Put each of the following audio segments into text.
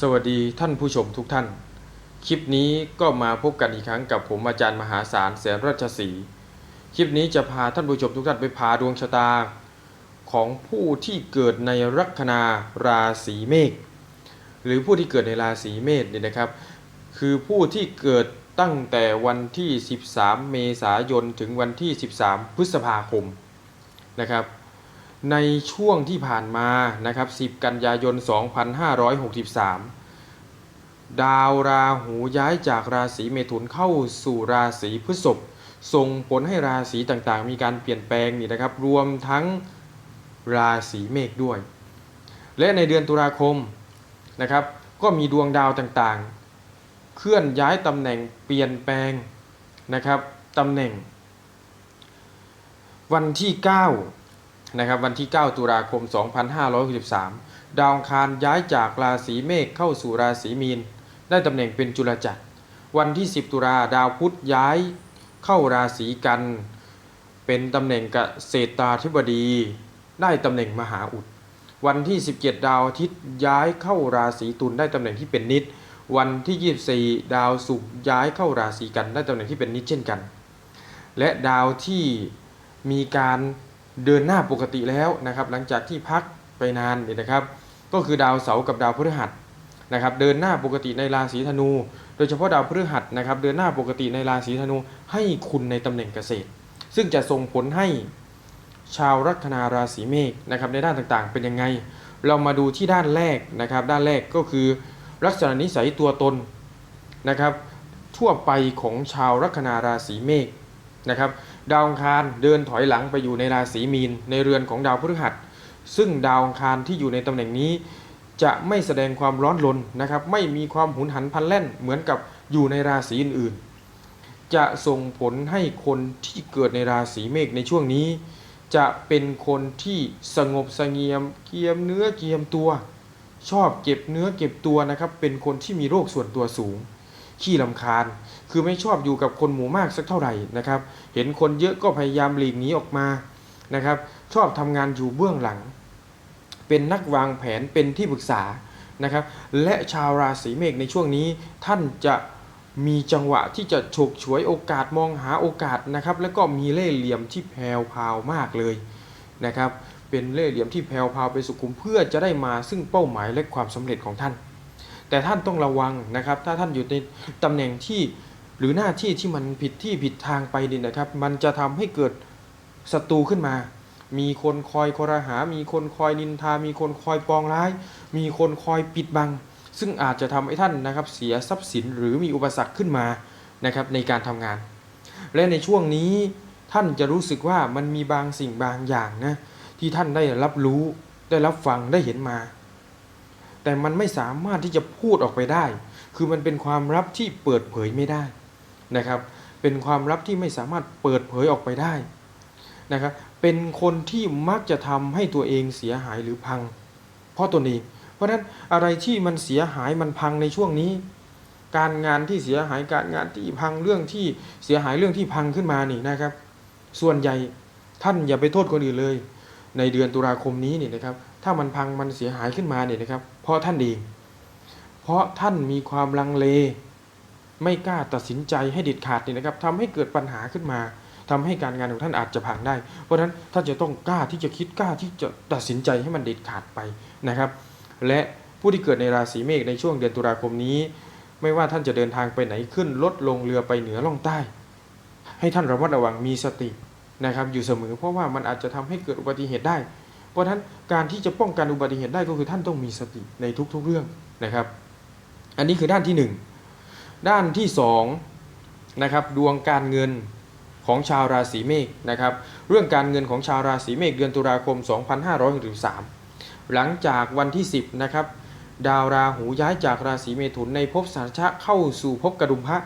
สวัสดีท่านผู้ชมทุกท่าน คลิปนี้ก็มาพบกันอีกครั้งกับผมอาจารย์มหาศาลแสนราชสีคลิปนี้จะพาท่านผู้ชมทุกท่านไปพาดวงชะตา ของผู้ที่เกิดในลัคนาราศีเมษหรือผู้ที่เกิดในราศีเมษเนี่ยนะครับ คือผู้ที่เกิดตั้งแต่วันที่ 13 เมษายนถึงวันที่ 13 พฤษภาคมนะครับ ในช่วงที่ผ่านมานะครับ 10 กันยายน 2563 ดาวราหูย้ายจากราศีเมถุนเข้าสู่ราศีพฤษภส่งผลให้ราศีต่างๆ มีการเปลี่ยนแปลงนี่นะครับ รวมทั้งราศีเมษด้วย และในเดือนตุลาคมนะครับ ก็มีดวงดาวต่างๆ เคลื่อนย้ายตำแหน่งเปลี่ยนแปลงนะครับตำแหน่ง วันที่ 9 นะครับวันที่ 9 ตุลาคม 2563 ดาวอังคารย้ายจากราศีเมษเข้าสู่ราศีมีน ได้ตำแหน่งเป็นจุลจักร วันที่ 10 ตุลาดาวพุธย้ายเข้าราศีกัน เป็นตำแหน่งกเกษตราธิบดี ได้ตำแหน่งมหาอุด วันที่ 17 ดาวอาทิตย์ย้ายเข้าราศีตุลได้ตำแหน่งที่เป็นนิด วันที่ 24 ดาวศุกร์ย้ายเข้าราศีกันได้ตำแหน่งที่เป็นนิดเช่นกัน และดาวที่มีการ เดินหน้าปกติแล้วนะครับหลังจากที่พักไปนานเนี่ยนะครับ ก็คือดาวเสาร์กับดาวพฤหัสนะครับเดินหน้าปกติในราศีธนู โดยเฉพาะดาวพฤหัสนะครับเดินหน้าปกติในราศีธนูให้คุณในตำแหน่งเกษตร ซึ่งจะส่งผลให้ชาวลัคนาราศีเมษนะครับในด้านต่างๆ เป็นยังไง เรามาดูที่ด้านแรกนะครับ ด้านแรกก็คือลักษณะนิสัยตัวตนนะครับ ทั่วไปของชาวลัคนาราศีเมษนะครับ ดาวอังคารเดินถอยหลังไปอยู่ในราศีมีน ในเรือนของดาวพฤหัส ซึ่งดาวอังคารที่อยู่ในตำแหน่งนี้ จะไม่แสดงความร้อนรนนะครับ ไม่มีความหุนหันพลันแล่นเหมือนกับอยู่ในราศีอื่นๆ จะส่งผลให้คนที่เกิดในราศีเมษในช่วงนี้ จะเป็นคนที่สงบเสงี่ยมเกียมเนื้อเกียมตัว ชอบเก็บเนื้อเก็บตัวนะครับ เป็นคนที่มีโรคส่วนตัวสูง ขี้ลำคาญ คือไม่ชอบอยู่กับคนหมู่มากสักเท่าไหร่นะครับ เห็นคนเยอะก็พยายามหลีกหนีออกมานะครับ ชอบทำงานอยู่เบื้องหลัง เป็นนักวางแผนเป็นที่ปรึกษานะครับ และชาวราศีเมษในช่วงนี้ท่านจะมีจังหวะที่จะฉกฉวยโอกาสมองหาโอกาสนะครับ แล้วก็มีเล่ห์เหลี่ยมที่แผ่วพาวมากเลยนะครับ เป็นเล่ห์เหลี่ยมที่แผ่วพาวไปสุขุมเพื่อจะได้มาซึ่งเป้าหมายและความสำเร็จของท่าน แต่ท่านต้องระวังนะครับ ถ้าท่านอยู่ในตำแหน่งที่หรือหน้าที่ที่มันผิดที่ผิดทางไปนี่นะครับ มันจะทำให้เกิดศัตรูขึ้นมา มีคนคอยคอรหา มีคนคอยนินทา มีคนคอยปองร้าย มีคนคอยปิดบัง ซึ่งอาจจะทำให้ท่านนะครับเสียทรัพย์สินหรือมีอุปสรรคขึ้นมานะครับในการทำงาน และในช่วงนี้ท่านจะรู้สึกว่ามันมีบางสิ่งบางอย่างนะที่ท่านได้รับรู้ได้รับฟังได้เห็นมา แต่มันไม่สามารถที่จะพูดออกไปได้ คือมันเป็นความลับที่เปิดเผยไม่ได้นะครับ เป็นความลับที่ไม่สามารถเปิดเผยออกไปได้นะครับ เป็นคนที่มักจะทำให้ตัวเองเสียหายหรือพัง เพราะตนเองเพราะฉะนั้นอะไรที่มันเสียหายมันพังในช่วงนี้ การงานที่เสียหายการงานที่พังเรื่องที่เสียหายเรื่องที่พังขึ้นมานี่นะครับ ส่วนใหญ่ท่านอย่าไปโทษคนอื่นเลย ในเดือนตุลาคมนี้เนี่ยนะครับ ถ้ามันพังมันเสียหายขึ้นมาเนี่ยนะครับ เพราะท่านเองเพราะท่านมีความลังเล ไม่กล้าตัดสินใจให้เด็ดขาดนี่นะครับทำให้เกิดปัญหาขึ้นมาทำให้การงานของท่านอาจจะพังได้ เพราะฉะนั้นท่านจะต้องกล้าที่จะคิดกล้าที่จะตัดสินใจให้มันเด็ดขาดไปนะครับ และผู้ที่เกิดในราศีเมษในช่วงเดือนตุลาคมนี้ ไม่ว่าท่านจะเดินทางไปไหนขึ้นรถลงเรือไปเหนือล่องใต้ ให้ท่านระมัดระวังมีสตินะครับอยู่เสมอเพราะว่ามันอาจจะทำให้เกิดอุบัติเหตุได้ เพราะฉะนั้นการที่จะป้องกันอุบัติเหตุได้ก็คือท่านต้องมีสติในทุกๆเรื่องนะครับ อันนี้คือด้านที่หนึ่งด้านที่สองนะครับดวงการเงินของชาวราศีเมษนะครับ เรื่องการเงินของชาวราศีเมษเดือนตุลาคม 2563 หลังจากวันที่ 10นะครับดาวราหูย้ายจากราศีเมถุนในภพสัญชะเข้าสู่ภพกระดุมพระ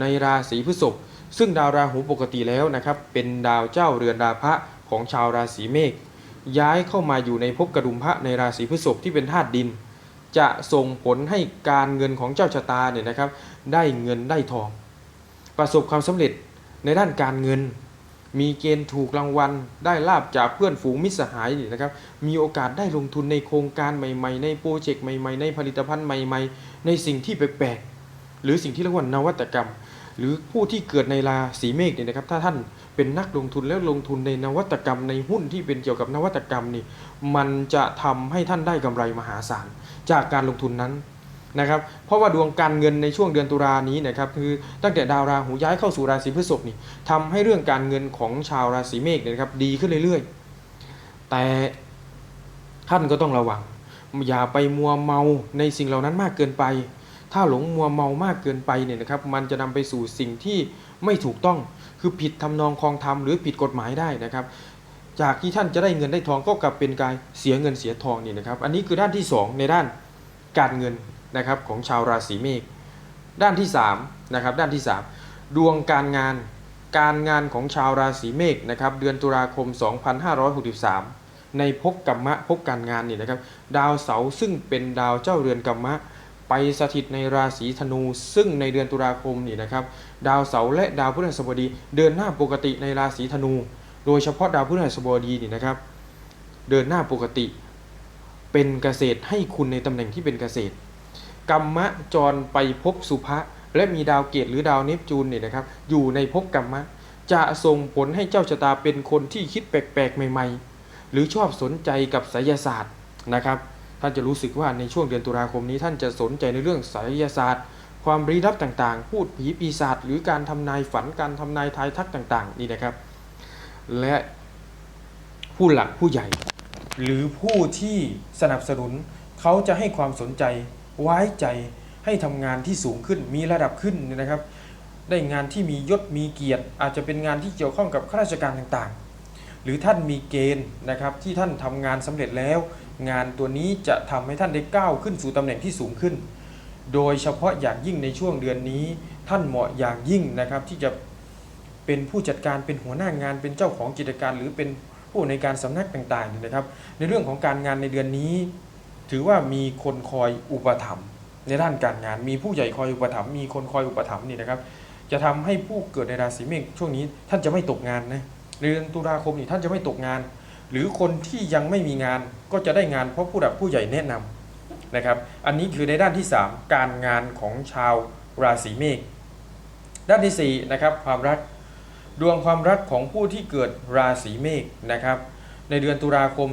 ในราศีพฤษภซึ่งดาวราหูปกติแล้วนะครับเป็นดาวเจ้าเรือนดาพระของชาวราศีเมษ ย้ายเข้ามาอยู่ในภพกระดุมพระในราศีพฤษภที่เป็นธาตุดิน จะส่งผลให้การเงินของเจ้าชะตาเนี่ยนะครับ ได้เงินได้ทอง ประสบความสำเร็จในด้านการเงิน มีเกณฑ์ถูกรางวัล ได้ลาบจากเพื่อนฝูงมิตรสหายนี่นะครับ มีโอกาสได้ลงทุนในโครงการใหม่ ๆ ในโปรเจกต์ใหม่ ๆ ในผลิตภัณฑ์ใหม่ ๆ ในสิ่งที่แปลกๆหรือสิ่งที่เรียกว่านวัตกรรม หรือผู้ที่เกิดในราศีเมษเนี่ยนะครับ ถ้าท่านเป็นนักลงทุนแล้วลงทุนในนวัตกรรมในหุ้นที่เป็นเกี่ยวกับนวัตกรรมนี่มันจะทำให้ท่านได้กำไรมหาศาลจากการลงทุนนั้นนะครับ เพราะว่าดวงการเงินในช่วงเดือนตุลานี้นะครับคือตั้งแต่ดาวราหูย้ายเข้าสู่ราศีพฤษภนี่ทำให้เรื่องการเงินของชาวราศีเมษเนี่ยนะครับดีขึ้นเรื่อยๆ แต่ท่านก็ต้องระวัง อย่าไปมัวเมาในสิ่งเหล่านั้นมากเกินไป ถ้าหลงมัวเมามากเกินไปเนี่ยนะครับ มันจะนำไปสู่สิ่งที่ไม่ถูกต้อง คือผิดทำนองคลองธรรมหรือผิดกฎหมายได้นะครับ จากที่ท่านจะได้เงินได้ทองก็กลับเป็นการเสียเงินเสียทองนี่นะครับ อันนี้คือด้านที่ 2 ในด้านการเงินนะครับของชาวราศีเมษ ด้านที่3นะครับ ด้านที่ 3 ดวงการงาน การงานของชาวราศีเมษนะครับ เดือนตุลาคม 2563 ในภพกรรมะภพการงานนี่นะครับ ดาวเสาร์ซึ่งเป็นดาวเจ้าเรือนกรรมะ ไปสถิตในราศีธนู ซึ่งในเดือนตุลาคมนี่นะครับ ดาวเสาร์และดาวพฤหัสบดี เดินหน้าปกติในราศีธนู โดยเฉพาะดาวพฤหัสบดีนี่นะครับ เดินหน้าปกติ เป็นเกษตรให้คุณในตำแหน่งที่เป็นเกษตรกรรมะจรไปพบสุภะและมีดาวเกตหรือดาวเนปจูนเนี่ยนะครับ อยู่ในภพกรรมะ จะส่งผลให้เจ้าชะตาเป็นคนที่คิดแปลกๆ ใหม่ ๆ หรือชอบสนใจกับไสยศาสตร์นะครับ ท่านจะรู้สึกว่าในช่วงเดือนตุลาคมนี้ท่านจะสนใจในเรื่องไสยศาสตร์ ความลี้ลับต่างๆ พูดผีปีศาจหรือการทำนายฝันการทำนายทายทักต่าง ๆ นี่นะครับ และผู้หลักผู้ใหญ่ หรือผู้ที่สนับสนุน เขาจะให้ความสนใจไว้ใจให้ทำงานที่สูงขึ้นมีระดับขึ้นนะครับ ได้งานที่มียศมีเกียรติ อาจจะเป็นงานที่เกี่ยวข้องกับข้าราชการต่างๆ หรือท่านมีเกณฑ์นะครับที่ท่านทำงานสำเร็จแล้ว งานตัวนี้จะทำให้ท่านได้ก้าวขึ้นสู่ตำแหน่งที่สูงขึ้น โดยเฉพาะอย่างยิ่งในช่วงเดือนนี้ ท่านเหมาะอย่างยิ่งนะครับที่จะเป็นผู้จัดการเป็นหัวหน้างานเป็นเจ้าของกิจการ หรือเป็นผู้ในการสำนักต่างๆนะครับ ในเรื่องของการงานในเดือนนี้ ถือว่ามีคนคอยอุปถัมภ์ในด้านการงาน มีผู้ใหญ่คอยอุปถัมภ์มีคนคอยอุปถัมภ์นี่นะครับ จะทำให้ผู้เกิดในราศีเมษช่วงนี้ท่านจะไม่ตกงานนะ เดือนตุลาคมนี่ท่านจะไม่ตกงาน หรือคนที่ยังไม่มีงานก็จะได้งานเพราะผู้หลักผู้ใหญ่แนะนำนะครับ อันนี้คือในด้านที่ 3 การงานของชาวราศีเมษด้านที่4นะครับความรักดวงความรักของผู้ที่เกิดราศีเมษนะครับ ในเดือนตุลาคม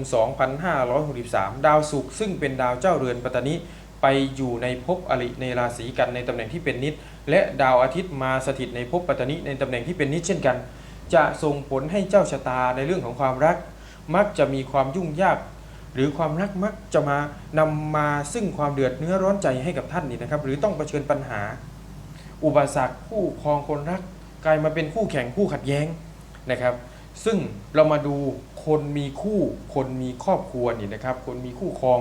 2563 ดาวศุกร์ซึ่งเป็นดาวเจ้าเรือนปัตตานิไปอยู่ในภพอริในราศีกันในตำแหน่งที่เป็นนิด และดาวอาทิตย์มาสถิตในภพปัตตานิในตำแหน่งที่เป็นนิดเช่นกัน จะส่งผลให้เจ้าชะตาในเรื่องของความรัก มักจะมีความยุ่งยาก หรือความรักมักจะมานำมาซึ่งความเดือดเนื้อร้อนใจให้กับท่านนี่นะครับ หรือต้องเผชิญปัญหา อุปสรรคคู่ครองคนรัก กลายมาเป็นคู่แข่งคู่ขัดแย้งนะครับ ซึ่งเรามาดูคนมีคู่ คนมีครอบครัวนี่นะครับ คนมีคู่ครอง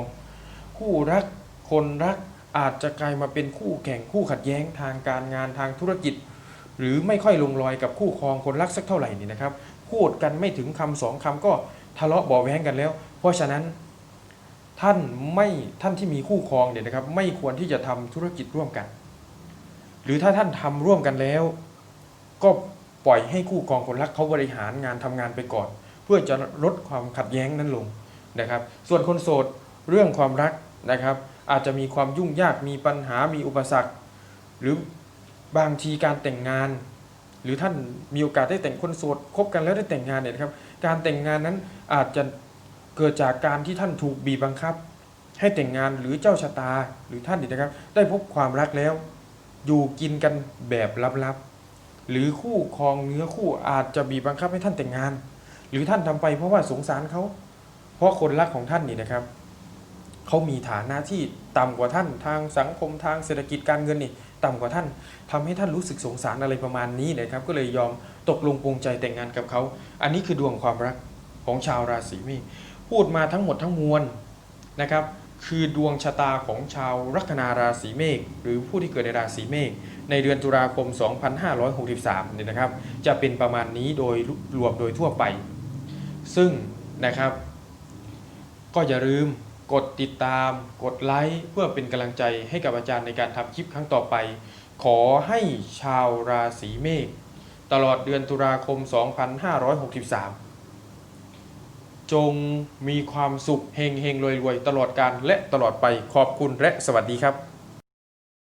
คู่รัก คนรักอาจจะกลายมาเป็นคู่แข่งคู่ขัดแย้งทางการงานทางธุรกิจ หรือไม่ค่อยลงรอยกับคู่ครองคนรักสักเท่าไหร่นี่นะครับ พูดกันไม่ถึงคำสองคำก็ทะเลาะเบาแว้งกันแล้ว เพราะฉะนั้นท่านไม่ท่านที่มีคู่ครองเนี่ยนะครับ ไม่ควรที่จะทำธุรกิจร่วมกัน หรือถ้าท่านทำร่วมกันแล้ว ก็ปล่อยให้คู่ครองคนรักเขาบริหารงานทำงานไปก่อน เพื่อจะลดความขัดแย้งนั้นลงนะครับ ส่วนคนโสดเรื่องความรักนะครับ อาจจะมีความยุ่งยากมีปัญหามีอุปสรรค หรือ บางทีการแต่งงาน หรือท่านมีโอกาสได้แต่งคนโสดคบกันแล้วได้แต่งงานเนี่ยนะครับ การแต่งงานนั้นอาจจะเกิดจากการที่ท่านถูกบีบบังคับ ให้แต่งงานหรือเจ้าชะตาหรือท่านนี่นะครับ ได้พบความรักแล้ว อยู่กินกันแบบลับๆหรือคู่ครองเนื้อคู่อาจจะบีบบังคับให้ท่านแต่งงาน หรือท่านทำไปเพราะว่าสงสารเขาเพราะคนรักของท่านนี่นะครับเขามีฐานะที่ต่ำกว่าท่านทางสังคมทางเศรษฐกิจการเงินนี่ ต่ำกว่าท่านทำให้ท่านรู้สึกสงสารอะไรประมาณนี้นะครับ ก็เลยยอมตกลงปรงใจแต่งงานกับเขา อันนี้คือดวงความรักของชาวราศีเมษพูดมาทั้งหมดทั้งมวลนะครับ คือดวงชะตาของชาวลัคนาราศีเมษหรือผู้ที่เกิดในราศีเมษในเดือนตุลาคม 2563เนี่ยนะครับ จะเป็นประมาณนี้โดยรวมโดยทั่วไป ซึ่งนะครับ ก็อย่าลืม กดติดตาม กดไลค์เพื่อเป็นกำลังใจให้กับอาจารย์ในการทำคลิปครั้งต่อไป ขอให้ชาวราศีเมษตลอดเดือนตุลาคม 2563 จงมีความสุขเฮงเฮงรวยรวยตลอดการและตลอดไปขอบคุณและสวัสดีครับ